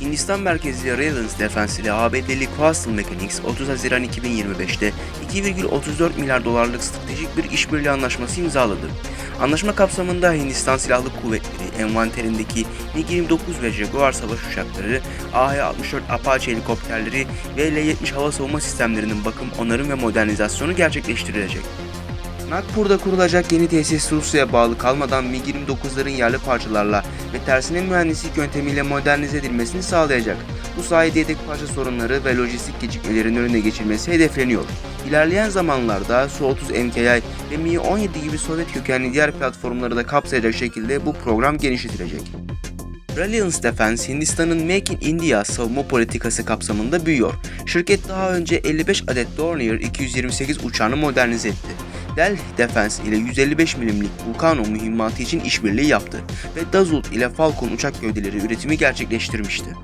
Hindistan merkezli Reliance Defense ile ABD'li Coastal Mechanics 30 Haziran 2025'te 2,34 milyar dolarlık stratejik bir işbirliği anlaşması imzaladı. Anlaşma kapsamında Hindistan Silahlı Kuvvetleri envanterindeki MiG-29 ve Jaguar savaş uçakları, AH-64 Apache helikopterleri ve L-70 hava savunma sistemlerinin bakım, onarım ve modernizasyonu gerçekleştirilecek. Nagpur'da kurulacak yeni tesis Rusya'ya bağlı kalmadan MiG-29'ların yerli parçalarla ve tersine mühendislik yöntemiyle modernize edilmesini sağlayacak. Bu sayede yedek parça sorunları ve lojistik gecikmelerin önüne geçilmesi hedefleniyor. İlerleyen zamanlarda Su-30 MKI ve Mi-17 gibi Sovyet kökenli diğer platformları da kapsayacak şekilde bu program genişletilecek. Reliance Defense, Hindistan'ın Make in India savunma politikası kapsamında büyüyor. Şirket daha önce 55 adet Dornier 228 uçağını modernize etti. Delhi Defense ile 155 milimlik Vulcano mühimmatı için işbirliği yaptı ve Dassault ile Falcon uçak gövdeleri üretimi gerçekleştirmişti.